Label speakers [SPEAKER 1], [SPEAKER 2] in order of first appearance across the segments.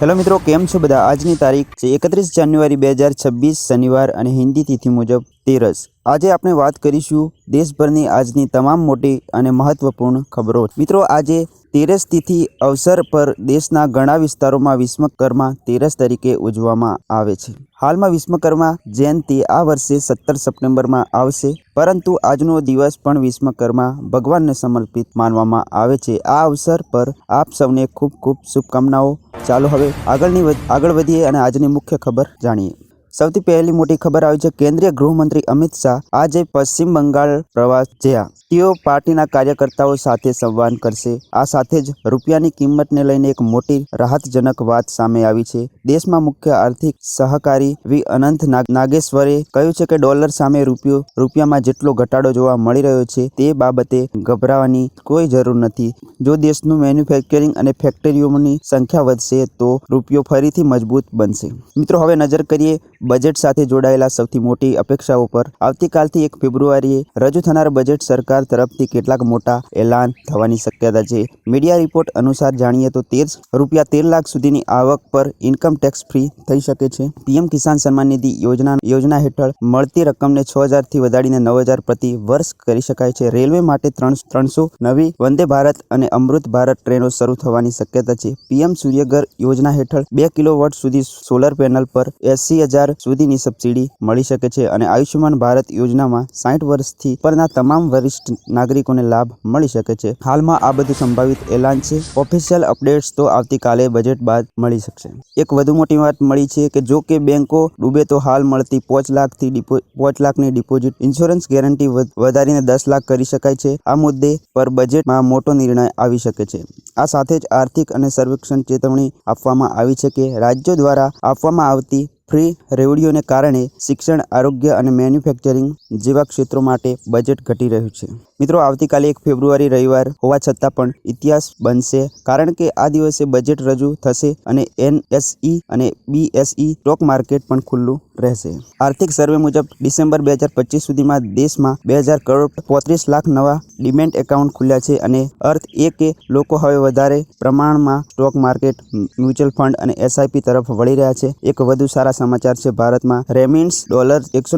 [SPEAKER 1] Hello મિત્રો, કેમ છો બધા? આજની તારીખ છે એકત્રીસ જાન્યુઆરી બે હજાર છવ્વીસ, શનિવાર અને હિન્દી તિથિ મુજબ તેરસ. આજે આપણે વાત કરીશું દેશભરની આજની તમામ મોટી અને મહત્વપૂર્ણ ખબરો. મિત્રો, આજે તેરસ તિથિ અવસર પર દેશના ઘણા વિસ્તારોમાં વિશ્વકર્મા તેરસ તરીકે ઉજવવામાં આવે છે. હાલમાં વિશ્વકર્મા જયંતિ આ વર્ષે સત્તર સપ્ટેમ્બરમાં આવશે. પરંતુ આજનો દિવસ પણ વિશ્વકર્મા ભગવાનને સમર્પિત માનવામાં આવે છે. આ અવસર પર આપ સૌને ખૂબ ખૂબ શુભકામનાઓ. ચાલો હવે આગળની આગળ વધીએ અને આજની મુખ્ય ખબર જાણીએ. સૌથી પહેલી મોટી ખબર આવી છે કેન્દ્રીય ગૃહમંત્રી અમિત શાહ આજે પશ્ચિમ બંગાળ પ્રવાસ જ્યાં તેઓ પાર્ટીના કાર્યકર્તાઓ સાથે સંવાદ કરશે. આ સાથે જ રૂપિયાની કિંમતને લઈને એક મોટી રાહતજનક વાત સામે આવી છે. દેશમાં મુખ્ય આર્થિક સહકારી વી. અનંત નાગ- નાગેશ્વરે કહ્યું છે કે ડોલર સામે રૂપિયો, રૂપિયામાં જેટલો ઘટાડો જોવા મળી રહ્યો છે તે બાબતે ગભરાવાની કોઈ જરૂર નથી. જો દેશનું મેન્યુફેક્ચરિંગ અને ફેક્ટરીઓની સંખ્યા વધશે તો રૂપિયો ફરીથી મજબૂત બનશે. મિત્રો, હવે નજર કરીએ બજેટ સાથે જોડાયેલા સૌથી મોટી અપેક્ષાઓ પર આવતીકાલથી એક ફેબ્રુઆરીએ રજૂ થનાર બજેટ સરકાર તરફથી કેટલાક મોટા એલાન થવાની શક્યતા છે. મીડિયા રિપોર્ટ અનુસાર જાણીએ તો તેર રૂપિયા તેર લાખ સુધીની આવક પર ઇન્કમ ટેક્સ ફ્રી થઈ શકે છે. પીએમ કિસાન સન્માન નિધિ યોજના યોજના હેઠળ મળતી રકમને છ હજારથી વધારીને નવ હજાર પ્રતિ વર્ષ કરી શકાય છે. રેલવે માટે ત્રણ ત્રણસો નવી વંદે ભારત અને અમૃત ભારત ટ્રેનો શરૂ થવાની શક્યતા છે. પીએમ સૂર્યઘર યોજના હેઠળ બે કિલોવોટ સુધી સોલર પેનલ પર એસી હજાર સુધીની સબસિડી મળી શકે છે અને આયુષ્યમાન ભારત યોજનામાં સાઠ વર્ષથી ઉપરના તમામ વરિષ્ઠ નાગરિકોને લાભ મળી શકે છે. હાલમાં આ બધું સંભવિત એલાન છે. ઓફિશિયલ અપડેટ્સ તો આવતીકાલે બજેટ બાદ મળી શકશે. એક વધુ મોટી વાત મળી છે કે જો કે બેંકો ડૂબે તો હાલ મળતી પાંચ લાખથી પાંચ લાખની ડિપોઝિટ ઇન્સ્યોરન્સ ગેરંટી વધારીને દસ લાખ કરી શકાય છે. આ મુદ્દે પર બજેટમાં મોટો નિર્ણય આવી શકે છે. આ સાથે જ આર્થિક અને સર્વેક્ષણ ચેતવણી આપવામાં આવી છે કે રાજ્યો દ્વારા આપવામાં આવતી ફ્રી રેવડીઓને કારણે શિક્ષણ, આરોગ્ય અને મેન્યુફેક્ચરિંગ જેવા ક્ષેત્રો માટે બજેટ ઘટી રહ્યું છે. મિત્રો, આવતીકાલે એક ફેબ્રુઆરી રવિવાર હોવા છતાં પણ ઇતિહાસ બનશે કારણ કે આ દિવસે બજેટ રજૂ થશે અને એનએસઈ અને બીએસઈ સ્ટોક માર્કેટ પણ ખુલ્લું રહેશે. આર્થિક સર્વે મુજબ, ડિસેમ્બર બે હજાર પચીસ સુધીમાં દેશમાં બે હજાર કરોડ પોત્રીસ લાખ નવા ડિમેન્ટ એકાઉન્ટ ખુલ્યા છે અને અર્થ એ કે લોકો હવે વધારે પ્રમાણમાં સ્ટોક માર્કેટ, મ્યુચ્યુઅલ ફંડ અને એસઆઈપી તરફ વળી રહ્યા છે. એક વધુ સારા સમાચાર છે. ભારતમાં રેમિન્સ ડોલર એકસો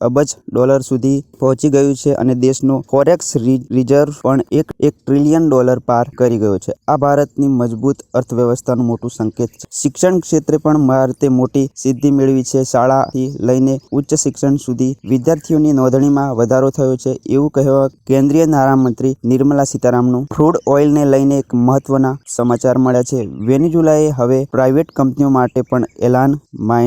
[SPEAKER 1] અબજ ડોલર સુધી પહોંચી ગયું છે અને દેશનો ફોરેક્સ રિઝર્વ પણ એક એક ટ્રિલિયન ડોલર પાર કરી ગયો છે. આ ભારતની મજબૂત અર્થવ્યવસ્થાનું મોટું સંકેત છે. શિક્ષણ ક્ષેત્રે પણ ભારતે મોટી સિદ્ધિ મેળવી છે. શાળાથી લઈને ઉચ્ચ શિક્ષણ સુધી વિદ્યાર્થીઓની નોંધણીમાં વધારો થયો છે. એવું કહેવા કેન્દ્રીય નાણામંત્રી નિર્મલા સીતારામનું ક્રૂડ ઓઇલને લઈને એક મહત્વના સમાચાર મળ્યા છે. વેનેઝુલાએ હવે પ્રાઇવેટ કંપનીઓ માટે પણ એલાન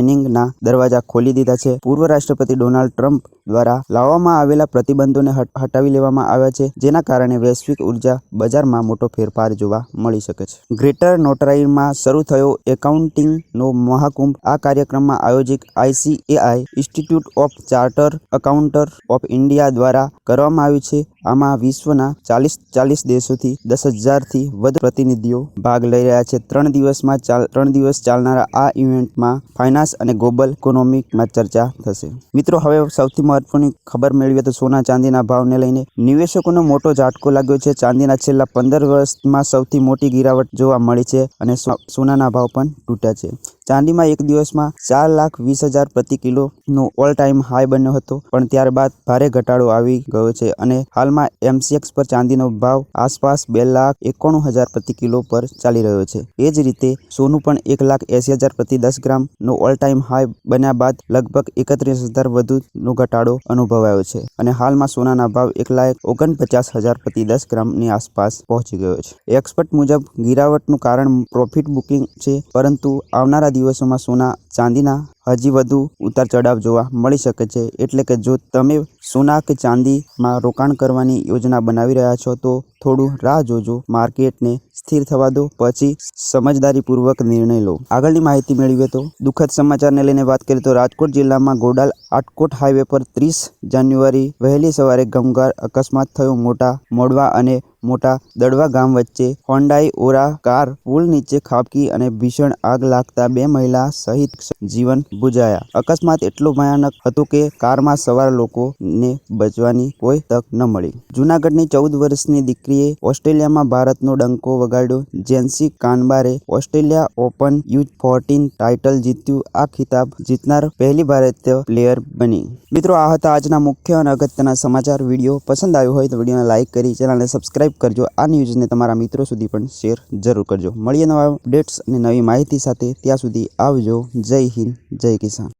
[SPEAKER 1] માઇનિંગના દરવાજા ખોલી દીધા છે. પૂર્વ રાષ્ટ્રપતિ ડોનાલ્ડ ટ્રમ્પ દ્વારા લાવવામાં આવેલા પ્રતિબંધોને હટાવી લેવામાં આવ્યા છે, જેના કારણે વૈશ્વિક ઊર્જા બજારમાં મોટો ફેરફાર જોવા મળી શકે છે. ગ્રેટર નોટરાઈમાં શરૂ થયો એકાઉન્ટિંગનો મહાકુંભ. આ કાર્યક્રમમાં આયોજિત ICAI institute of chartered accountants of India દ્વારા કરવામાં આવ્યું છે. આમાં વિશ્વના ચાલીસ ચાલીસ દેશોથી દસ હજારથી વધુ પ્રતિનિધિઓ ભાગ લઈ રહ્યા છે. ત્રણ દિવસમાં ચાલ, ત્રણ દિવસ ચાલનારા આ ઇવેન્ટમાં ફાઇનાન્સ અને ગ્લોબલ ઇકોનોમિકમાં ચર્ચા થશે. મિત્રો, હવે સૌથી મહત્વની ખબર મેળવીએ તો સોના ચાંદીના ભાવને લઈને નિવેશકોનો મોટો ઝાટકો લાગ્યો છે. ચાંદીના છેલ્લા પંદર વર્ષમાં સૌથી મોટી ગિરાવટ જોવા મળી છે અને સોનાના ભાવ પણ તૂટ્યા છે. ચાંદીમાં એક દિવસમાં ચાર લાખ વીસ હજાર પ્રતિ કિલોનો ઓલ ટાઈમ હાઈ બન્યો હતો. પણ ત્યારબાદ ભારે ઘટાડો આવી ગયો છે અને હાલમાં એમસીએક્સ પર ચાંદીનો ભાવ આસપાસ બે લાખ એકોણું હજાર પ્રતિ કિલો પર ચાલી રહ્યો છે. એ જ રીતે સોનું પણ એક લાખ એંસી હજાર પ્રતિ દસ ગ્રામનો ઓલ ટાઈમ હાઈ બન્યા બાદ લગભગ એકત્રીસ હજાર વધુનો ઘટાડો અનુભવાયો છે અને હાલમાં સોનાના ભાવ એક લાખ ઓગણપચાસ હજાર પ્રતિ દસ ગ્રામની આસપાસ પહોંચી ગયો છે. એક્સપર્ટ મુજબ ગિરાવટનું કારણ પ્રોફિટ બુકિંગ છે, પરંતુ આવનારા દિવસોમાં સોના ચાંદીના હજી વધુ ઉતાર ચઢાવ જોવા મળી શકે છે. એટલે કે જો તમે સોના કે ચાંદીમાં રોકાણ કરવાની યોજના બનાવી રહ્યા છો, તો થોડું રાહ જોજો. માર્કેટને સ્થિર થવા દો, પછી સમજદારીપૂર્વક નિર્ણય લો. આગળની માહિતી મેળવીએ તો દુઃખદ સમાચારને લઈને વાત કરીએ તો રાજકોટ જિલ્લામાં ગોડાલ આટકોટ હાઈવે પર ત્રીસ જાન્યુઆરી વહેલી સવારે ગમગાર અકસ્માત થયો. મોટા મોડવા અને મોટા દડવા ગામ વચ્ચે હોન્ડાઈ ઓરા કાર પુલ નીચે ખાબકી અને ભીષણ આગ લાગતા બે મહિલા સહિત જીવન બુજાયા. અકસ્માત એટલો ભયાનક હતો કે કારમાં સવાર લોકોને બચવાની કોઈ તક ન મળી. જૂનાગઢની ચૌદ વર્ષની દીકરીએ ઓસ્ટ્રેલિયામાં ભારતનો ડંકો વગાડ્યો, Jensi Kanabar Australia Open U fourteen title જીત્યું, આ ખિતાબ જીતનાર પહેલી ભારતીય પ્લેયર બની. મિત્રો, આ હતા આજના મુખ્ય અને અગત્યના સમાચાર. વીડિયો પસંદ આવ્યો હોય તો વિડીયોને લાઇક કરી, ચેનલને સબસ્ક્રાઇબ કરજો. આ ન્યૂઝને તમારા મિત્રો સુધી પણ શેર જરૂર કરજો. મળીએ નવા અપડેટ્સ અને નવી માહિતી સાથે. ત્યાં સુધી આવજો. જય હિન્દ કિસાન